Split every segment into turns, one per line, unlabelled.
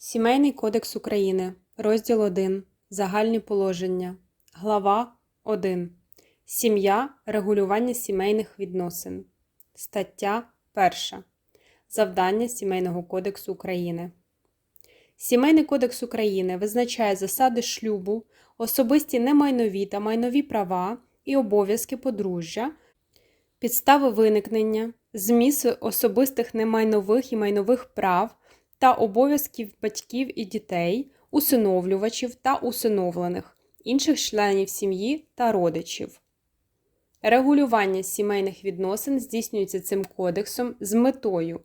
Сімейний кодекс України. Розділ 1. Загальні положення. Глава 1. Сім'я. Регулювання сімейних відносин. Стаття 1. Завдання Сімейного кодексу України. Сімейний кодекс України визначає засади шлюбу, особисті немайнові та майнові права і обов'язки подружжя, підстави виникнення, зміст особистих немайнових і майнових прав та обов'язків батьків і дітей, усиновлювачів та усиновлених, інших членів сім'ї та родичів. Регулювання сімейних відносин здійснюється цим кодексом з метою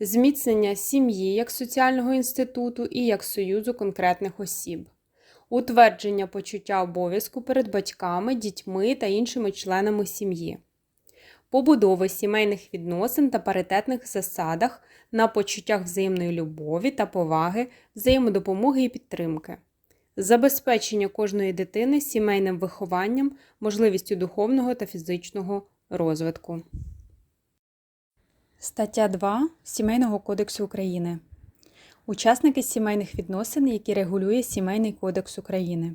зміцнення сім'ї як соціального інституту і як союзу конкретних осіб, утвердження почуття обов'язку перед батьками, дітьми та іншими членами сім'ї, побудови сімейних відносин та паритетних засадах на почуттях взаємної любові та поваги, взаємодопомоги і підтримки, забезпечення кожної дитини сімейним вихованням, можливістю духовного та фізичного розвитку. Стаття 2 Сімейного кодексу України. Учасники сімейних відносин, які регулює Сімейний кодекс України.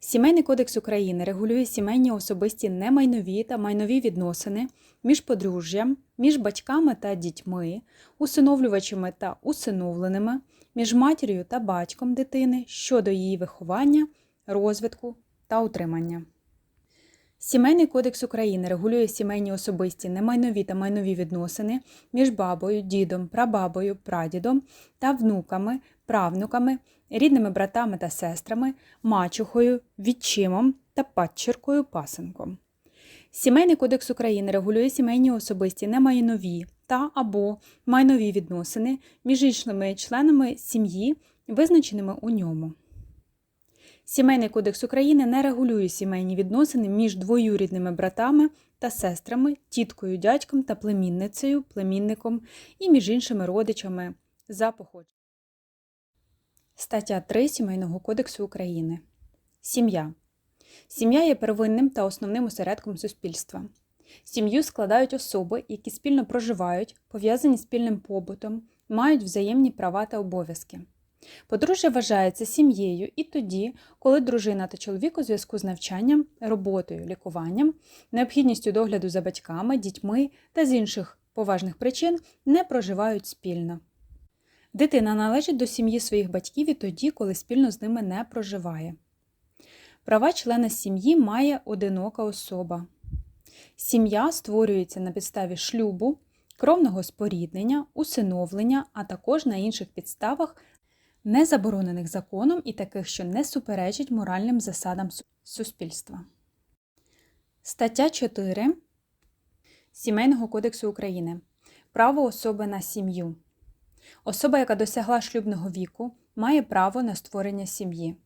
Сімейний кодекс України регулює сімейні особисті немайнові та майнові відносини між подружжям, між батьками та дітьми, усиновлювачами та усиновленими, між матір'ю та батьком дитини щодо її виховання, розвитку та утримання. Сімейний кодекс України регулює сімейні особисті немайнові та майнові відносини між бабою, дідом, прабабою, прадідом та внуками, правнуками, рідними братами та сестрами, мачухою, відчимом та падчеркою пасенком. Сімейний кодекс України регулює сімейні особисті немайнові та або майнові відносини між іншими членами сім'ї, визначеними у ньому. Сімейний кодекс України не регулює сімейні відносини між двоюрідними братами та сестрами, тіткою, дядьком та племінницею, племінником і між іншими родичами за походженням. Стаття 3 Сімейного кодексу України. Сім'я. Сім'я є первинним та основним осередком суспільства. Сім'ю складають особи, які спільно проживають, пов'язані спільним побутом, мають взаємні права та обов'язки. Подружжя вважається сім'єю і тоді, коли дружина та чоловік у зв'язку з навчанням, роботою, лікуванням, необхідністю догляду за батьками, дітьми та з інших поважних причин не проживають спільно. Дитина належить до сім'ї своїх батьків і тоді, коли спільно з ними не проживає. Права члена сім'ї має одинока особа. Сім'я створюється на підставі шлюбу, кровного споріднення, усиновлення, а також на інших підставах, не заборонених законом і таких, що не суперечать моральним засадам суспільства. Стаття 4 Сімейного кодексу України. Право особи на сім'ю. Особа, яка досягла шлюбного віку, має право на створення сім'ї.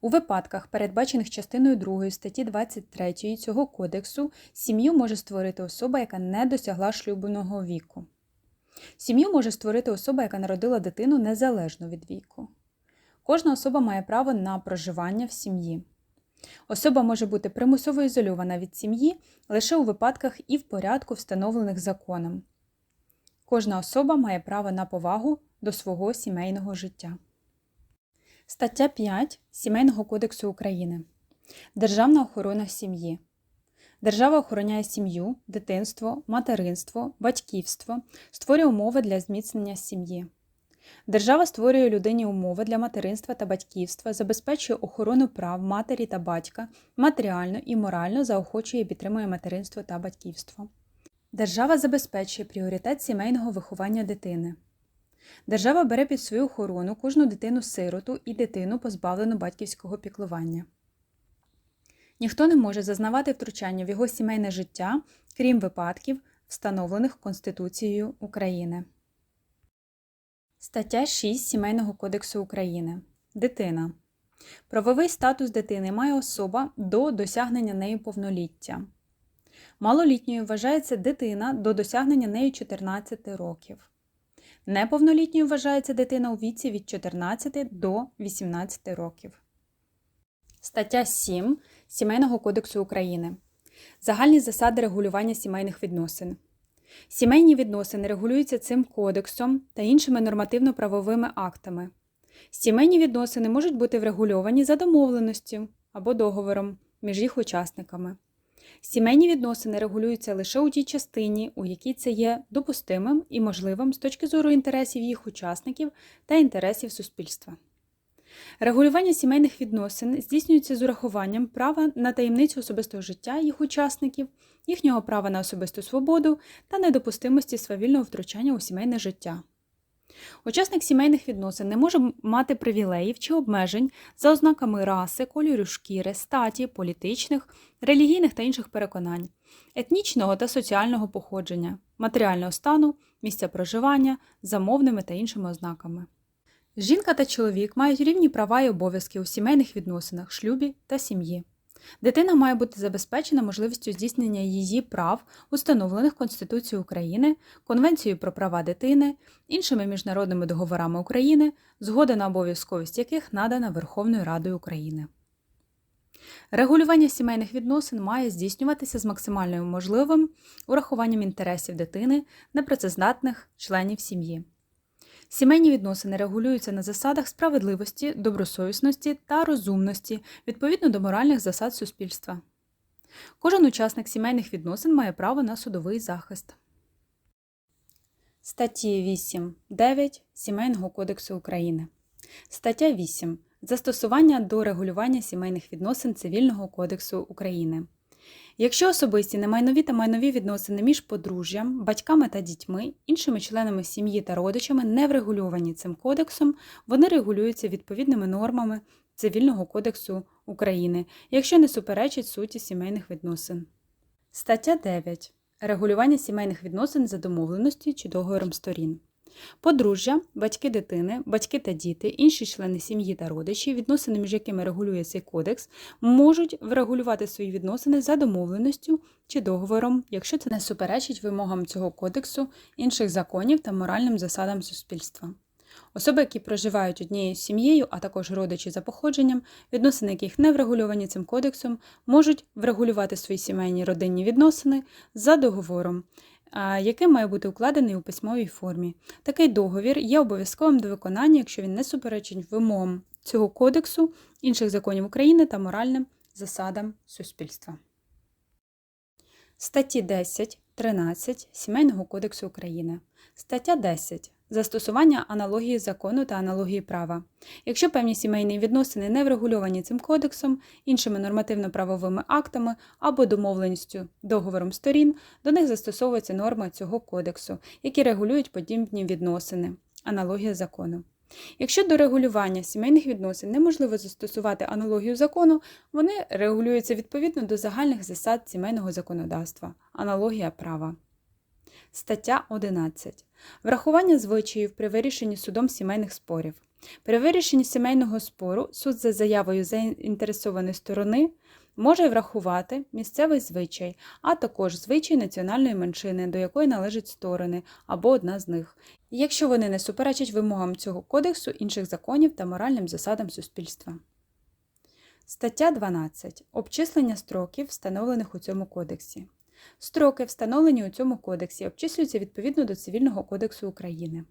У випадках, передбачених частиною 2 статті 23 цього кодексу, сім'ю може створити особа, яка не досягла шлюбного віку. Сім'ю може створити особа, яка народила дитину незалежно від віку. Кожна особа має право на проживання в сім'ї. Особа може бути примусово ізольована від сім'ї лише у випадках і в порядку, встановлених законом. Кожна особа має право на повагу до свого сімейного життя. Стаття 5 Сімейного кодексу України. Державна охорона сім'ї. Держава охороняє сім'ю, дитинство, материнство, батьківство, створює умови для зміцнення сім'ї. Держава створює людині умови для материнства та батьківства, забезпечує охорону прав матері та батька, матеріально і морально заохочує і підтримує материнство та батьківство. Держава забезпечує пріоритет сімейного виховання дитини. Держава бере під свою охорону кожну дитину-сироту і дитину, позбавлену батьківського піклування. Ніхто не може зазнавати втручання в його сімейне життя, крім випадків, встановлених Конституцією України. Стаття 6 Сімейного кодексу України. Дитина. Правовий статус дитини має особа до досягнення нею повноліття. Малолітньою вважається дитина до досягнення нею 14 років. Неповнолітньою вважається дитина у віці від 14 до 18 років. Стаття 7 Сімейного кодексу України. Загальні засади регулювання сімейних відносин. Сімейні відносини регулюються цим кодексом та іншими нормативно-правовими актами. Сімейні відносини можуть бути врегульовані за домовленістю або договором між їх учасниками. Сімейні відносини регулюються лише у тій частині, у якій це є допустимим і можливим з точки зору інтересів їх учасників та інтересів суспільства. Регулювання сімейних відносин здійснюється з урахуванням права на таємницю особистого життя їх учасників, їхнього права на особисту свободу та недопустимості свавільного втручання у сімейне життя. Учасник сімейних відносин не може мати привілеїв чи обмежень за ознаками раси, кольору шкіри, статі, політичних, релігійних та інших переконань, етнічного та соціального походження, матеріального стану, місця проживання, замовними та іншими ознаками. Жінка та чоловік мають рівні права і обов'язки у сімейних відносинах, шлюбі та сім'ї. Дитина має бути забезпечена можливістю здійснення її прав, установлених Конституцією України, Конвенцією про права дитини, іншими міжнародними договорами України, згода на обов'язковість яких надана Верховною Радою України. Регулювання сімейних відносин має здійснюватися з максимально можливим урахуванням інтересів дитини, непрацездатних членів сім'ї. Сімейні відносини регулюються на засадах справедливості, добросовісності та розумності відповідно до моральних засад суспільства. Кожен учасник сімейних відносин має право на судовий захист. Статті 8, 9 Сімейного кодексу України. Стаття 8. Застосування до регулювання сімейних відносин Цивільного кодексу України. Якщо особисті немайнові та майнові відносини між подружжям, батьками та дітьми, іншими членами сім'ї та родичами не врегульовані цим кодексом, вони регулюються відповідними нормами Цивільного кодексу України, якщо не суперечать суті сімейних відносин. Стаття 9. Регулювання сімейних відносин за домовленості чи договором сторін. Подружжя, батьки дитини, батьки та діти, інші члени сім'ї та родичі, відносини, між якими регулює цей кодекс, можуть врегулювати свої відносини за домовленістю чи договором, якщо це не суперечить вимогам цього кодексу, інших законів та моральним засадам суспільства. Особи, які проживають однією сім'єю, а також родичі за походженням, відносини яких не врегульовані цим кодексом, можуть врегулювати свої сімейні родинні відносини за договором, який має бути укладений у письмовій формі. Такий договір є обов'язковим до виконання, якщо він не суперечить вимогам цього кодексу, інших законів України та моральним засадам суспільства. Статті 10, 13 Сімейного кодексу України. Стаття 10. Застосування аналогії закону та аналогії права. Якщо певні сімейні відносини не врегульовані цим кодексом, іншими нормативно-правовими актами або домовленістю договором сторін, до них застосовуються норми цього кодексу, які регулюють подібні відносини. Аналогія закону. Якщо до регулювання сімейних відносин неможливо застосувати аналогію закону, вони регулюються відповідно до загальних засад сімейного законодавства, аналогія права. Стаття 11. Врахування звичаїв при вирішенні судом сімейних спорів. При вирішенні сімейного спору суд за заявою заінтересованої сторони може врахувати місцевий звичай, а також звичай національної меншини, до якої належать сторони або одна з них, якщо вони не суперечать вимогам цього кодексу інших законів та моральним засадам суспільства. Стаття 12. Обчислення строків, встановлених у цьому кодексі. Строки, встановлені у цьому кодексі, обчислюються відповідно до Цивільного кодексу України.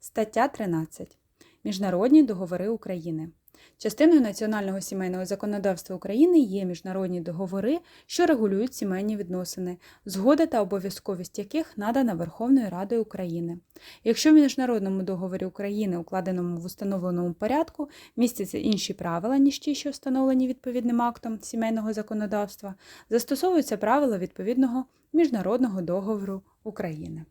Стаття 13. Міжнародні договори України. Частиною національного сімейного законодавства України є міжнародні договори, що регулюють сімейні відносини, згода та обов'язковість яких надана Верховною Радою України. Якщо в міжнародному договорі України, укладеному в установленому порядку, містяться інші правила, ніж ті, що встановлені відповідним актом сімейного законодавства, застосовуються правила відповідного міжнародного договору України.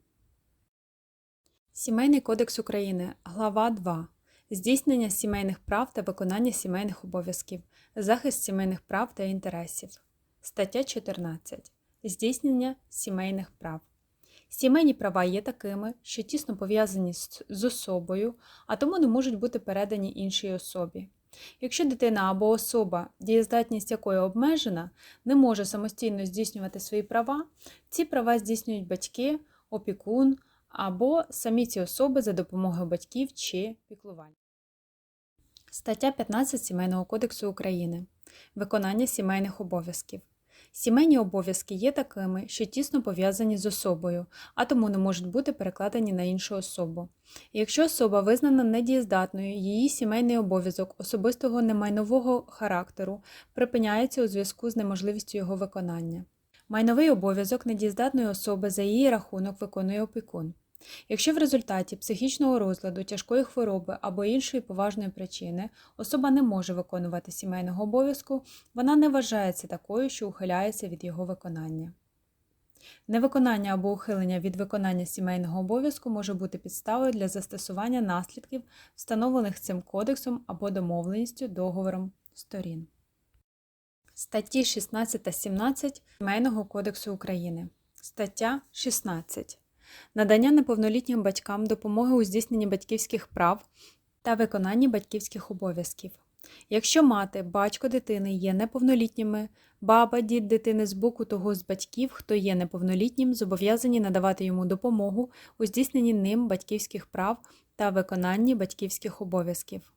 Сімейний кодекс України, глава 2 здійснення сімейних прав та виконання сімейних обов'язків, захист сімейних прав та інтересів. Стаття 14. Здійснення сімейних прав. Сімейні права є такими, що тісно пов'язані з особою, а тому не можуть бути передані іншій особі. Якщо дитина або особа, дієздатність якої обмежена, не може самостійно здійснювати свої права, ці права здійснюють батьки, опікун або самі ці особи за допомогою батьків чи піклування. Стаття 15 Сімейного кодексу України. Виконання сімейних обов'язків. Сімейні обов'язки є такими, що тісно пов'язані з особою, а тому не можуть бути перекладені на іншу особу. Якщо особа визнана недієздатною, її сімейний обов'язок особистого немайнового характеру припиняється у зв'язку з неможливістю його виконання. Майновий обов'язок недієздатної особи за її рахунок виконує опікун. Якщо в результаті психічного розладу, тяжкої хвороби або іншої поважної причини особа не може виконувати сімейного обов'язку, вона не вважається такою, що ухиляється від його виконання. Невиконання або ухилення від виконання сімейного обов'язку може бути підставою для застосування наслідків, встановлених цим кодексом або домовленістю договором сторін. Статті 16 та 17 Сімейного кодексу України. Стаття 16 надання неповнолітнім батькам допомоги у здійсненні батьківських прав та виконанні батьківських обов'язків. Якщо мати, батько дитини є неповнолітніми, баба, дід дитини з боку того з батьків, хто є неповнолітнім, зобов'язані надавати йому допомогу у здійсненні ним батьківських прав та виконанні батьківських обов'язків.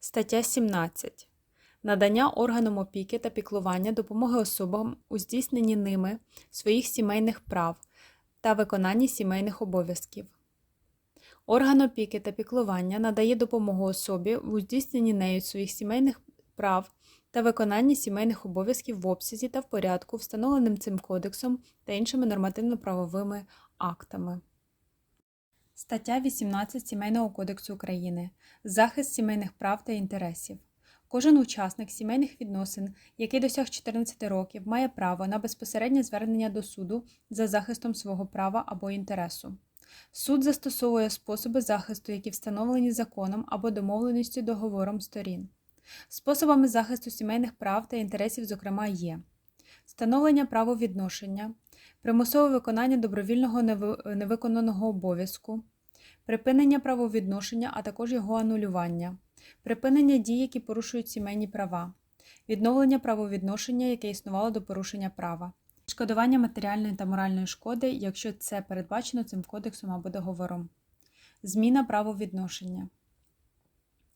Стаття 17. Надання органам опіки та піклування допомоги особам у здійсненні ними своїх сімейних прав та виконанні сімейних обов'язків. Орган опіки та піклування надає допомогу особі в здійсненні нею своїх сімейних прав та виконанні сімейних обов'язків в обсязі та в порядку, встановленим цим кодексом та іншими нормативно-правовими актами. Стаття 18 Сімейного кодексу України Захист сімейних прав та інтересів. Кожен учасник сімейних відносин, який досяг 14 років, має право на безпосереднє звернення до суду за захистом свого права або інтересу. Суд застосовує способи захисту, які встановлені законом або домовленістю договором сторін. Способами захисту сімейних прав та інтересів, зокрема, є встановлення правовідношення, примусове виконання добровільного невиконаного обов'язку, припинення правовідношення, а також його анулювання припинення дій, які порушують сімейні права, відновлення правовідношення, яке існувало до порушення права, шкодування матеріальної та моральної шкоди, якщо це передбачено цим кодексом або договором, зміна правовідношення.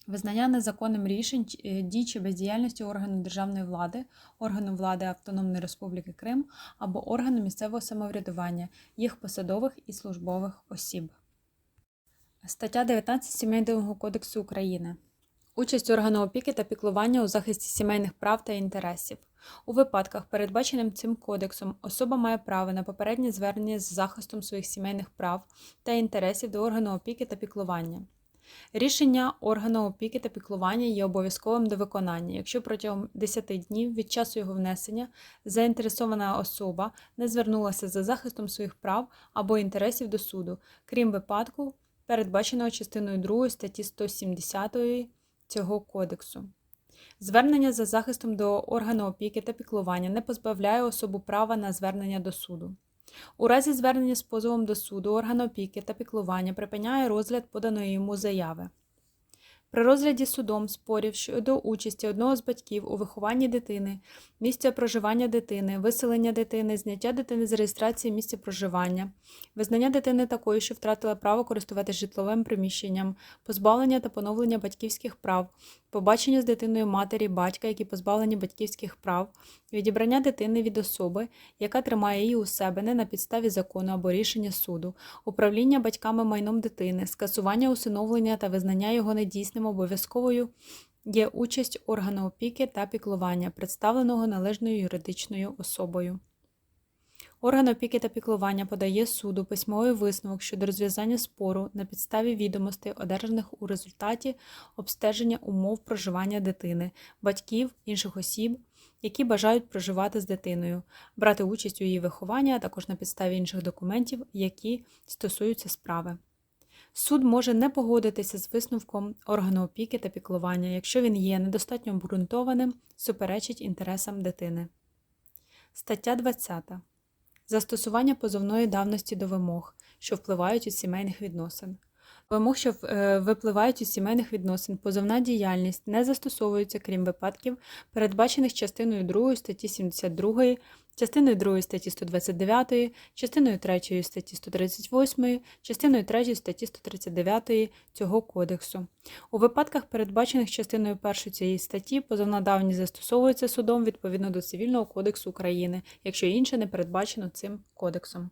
Визнання незаконним рішень е, дій чи бездіяльності органу державної влади, органу влади Автономної Республіки Крим або органу місцевого самоврядування, їх посадових і службових осіб. Стаття 19 Сімейного кодексу України. Участь органу опіки та піклування у захисті сімейних прав та інтересів. У випадках, передбаченим цим кодексом, особа має право на попереднє звернення з захистом своїх сімейних прав та інтересів до органу опіки та піклування. Рішення органу опіки та піклування є обов'язковим до виконання, якщо протягом 10 днів від часу його внесення заінтересована особа не звернулася за захистом своїх прав або інтересів до суду, крім випадку, передбаченого частиною 2 статті 170 цього кодексу. Звернення за захистом до органу опіки та піклування не позбавляє особу права на звернення до суду. У разі звернення з позовом до суду орган опіки та піклування припиняє розгляд поданої йому заяви. При розгляді судом спорів щодо участі одного з батьків у вихованні дитини, місця проживання дитини, виселення дитини, зняття дитини з реєстрації місця проживання, визнання дитини такою, що втратила право користуватися житловим приміщенням, позбавлення та поновлення батьківських прав, побачення з дитиною матері, батька, які позбавлені батьківських прав, відібрання дитини від особи, яка тримає її у себе не на підставі закону або рішення суду, управління батьками майном дитини, скасування усиновлення та визнання його недійсним обов'язковою. Є участь органу опіки та піклування, представленого належною юридичною особою. Орган опіки та піклування подає суду письмовий висновок щодо розв'язання спору на підставі відомостей, одержаних у результаті обстеження умов проживання дитини, батьків, інших осіб, які бажають проживати з дитиною, брати участь у її вихованні, а також на підставі інших документів, які стосуються справи. Суд може не погодитися з висновком органу опіки та піклування, якщо він є недостатньо обґрунтованим, суперечить інтересам дитини. Стаття 20 застосування позовної давності до вимог, що впливають у сімейних відносин. Вимог, що е, випливають із сімейних відносин, позовна діяльність не застосовується, крім випадків, передбачених частиною 2 статті 72, частиною 2 статті 129, частиною 3 статті 138, частиною 3 статті 139 цього кодексу. У випадках, передбачених частиною 1 цієї статті, позовна давність застосовується судом відповідно до Цивільного кодексу України, якщо інше не передбачено цим кодексом.